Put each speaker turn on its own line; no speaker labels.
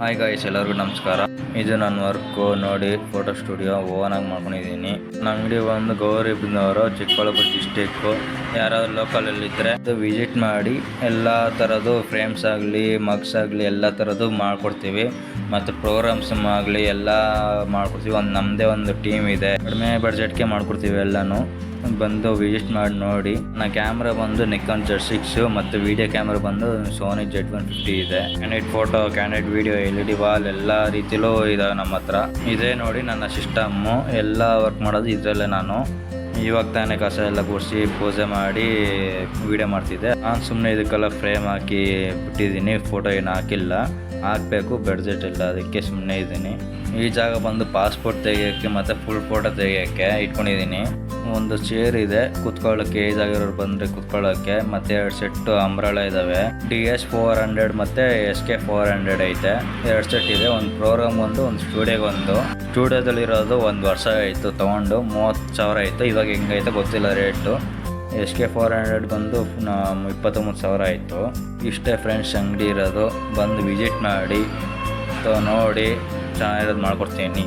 Hi guys ಎಲ್ಲರಿಗೂ ನಮಸ್ಕಾರ. ಇದು ನನ್ನ ವರ್ಕು ನೋಡಿ ಫೋಟೋ ಸ್ಟುಡಿಯೋ ಓನ್ ಆಗಿ ಮಾಡ್ಕೊಂಡಿದ್ದೀನಿ. ನನ್ನ ಅಂಗಡಿ ಬಂದು ಗೌರಿ ಬಿಂದವರು, ಚಿಕ್ಕಬಳ್ಳಾಪುರ ಡಿಸ್ಟಿಕ್ಕು ಯಾರಾದ್ರೂ ಲೋಕಲಲ್ಲಿ ಇದ್ದರೆ ಅದು ವಿಸಿಟ್ ಮಾಡಿ ಎಲ್ಲ ಥರದ್ದು ಫ್ರೇಮ್ಸ್ ಆಗಲಿ ಮಗ್ಸ್ ಆಗಲಿ ಎಲ್ಲ ಥರದ್ದು ಮಾಡ್ಕೊಡ್ತೀವಿ. ಮತ್ತು ಪ್ರೋಗ್ರಾಮ್ಸ್ ಆಗಲಿ ಎಲ್ಲ ಮಾಡ್ಕೊಡ್ತೀವಿ. ಒಂದು ನಮ್ಮದೇ ಒಂದು ಟೀಮ್ ಇದೆ. ಕಡಿಮೆ ಬಡ್ಜೆಟ್ಗೆ ಮಾಡ್ಕೊಡ್ತೀವಿ ಎಲ್ಲನೂ. ಬಂದು ವಿಸಿಟ್ ಮಾಡಿ ನೋಡಿ. ನನ್ನ ಕ್ಯಾಮ್ರಾ ಬಂದು ನಿಕಾನ್ ಜೆಡ್ ಸಿಕ್ಸ್ ಮತ್ತು ವಿಡಿಯೋ ಕ್ಯಾಮ್ರಾ ಬಂದು ಸೋನಿ ಜೆಡ್ ಒನ್ ಫಿಫ್ಟಿ ಇದೆ. Candidate photo candid video L E D wall ಎಲ್ಲ ರೀತಿಲೂ ಇದಾವೆ ನಮ್ಮ ಹತ್ರ. ಇದೇ ನೋಡಿ ನನ್ನ ಸಿಸ್ಟಮ್ಮು, ಎಲ್ಲ ವರ್ಕ್ ಮಾಡೋದು ಇದರಲ್ಲೇ ನಾನು. ಇವಾಗ ತಾನೇ ಕಸ ಎಲ್ಲ ಗುಡಿಸಿ ಪೂಜೆ ಮಾಡಿ ವಿಡಿಯೋ ಮಾಡ್ತಿದ್ದೆ. ನಾನು ಸುಮ್ಮನೆ ಇದಕ್ಕೆಲ್ಲ ಫ್ರೇಮ್ ಹಾಕಿ ಬಿಟ್ಟಿದ್ದೀನಿ ಫೋಟೋ ಏನು ಹಾಕಿಲ್ಲ. ಹಾಕಬೇಕು ಬಡ್ಜೆಟ್ ಇಲ್ಲ, ಅದಕ್ಕೆ ಸುಮ್ಮನೆ ಇದ್ದೀನಿ. ಈ ಜಾಗ ಬಂದು ಪಾಸ್ಪೋರ್ಟ್ ತೆಗಿಯೋಕ್ಕೆ ಮತ್ತು ಫುಲ್ ಫೋಟೋ ತೆಗಿಯೋಕ್ಕೆ ಇಟ್ಕೊಂಡಿದ್ದೀನಿ. ಒಂದು ಚೇರ್ ಇದೆ. ಕುತ್ಕೊಳ್ಳೋಕೆ ಏಜ್ ಆಗಿರೋರು ಬಂದ್ರೆ ಕುತ್ಕೊಳ್ಳೋಕೆ. ಮತ್ತೆ ಎರಡು ಸೆಟ್ ಅಂಬ್ರಾಳ ಇದಾವೆ. ಡಿ ಎಸ್ ಫೋರ್ ಹಂಡ್ರೆಡ್ ಮತ್ತೆ ಎಸ್ ಕೆ ಫೋರ್ ಹಂಡ್ರೆಡ್ ಐತೆ. ಎರಡು ಸೆಟ್ ಇದೆ. ಒಂದು ಪ್ರೋಗ್ರಾಮ್ ಒಂದು ಒಂದು ಸ್ಟುಡಿಯೋಗೆ ಒಂದು. ಸ್ಟುಡಿಯೋದಲ್ಲಿರೋದು ಒಂದು ವರ್ಷ ಆಯಿತು ತೊಗೊಂಡು. ಮೂವತ್ತು ಸಾವಿರ ಆಯಿತು. ಇವಾಗ ಹೆಂಗೈತೆ ಗೊತ್ತಿಲ್ಲ rate S K four hundred ಬಂದು ಇಪ್ಪತ್ತೊಂಬತ್ತು ಸಾವಿರ ಆಯಿತು. ಇಷ್ಟೇ ಫ್ರೆಂಡ್ಸ್ ಅಂಗಡಿ ಇರೋದು. ಬಂದು ವಿಸಿಟ್ ಮಾಡಿ ನೋಡಿ, ಚೆನ್ನಾಗಿರೋದು ಮಾಡ್ಕೊಡ್ತೀನಿ.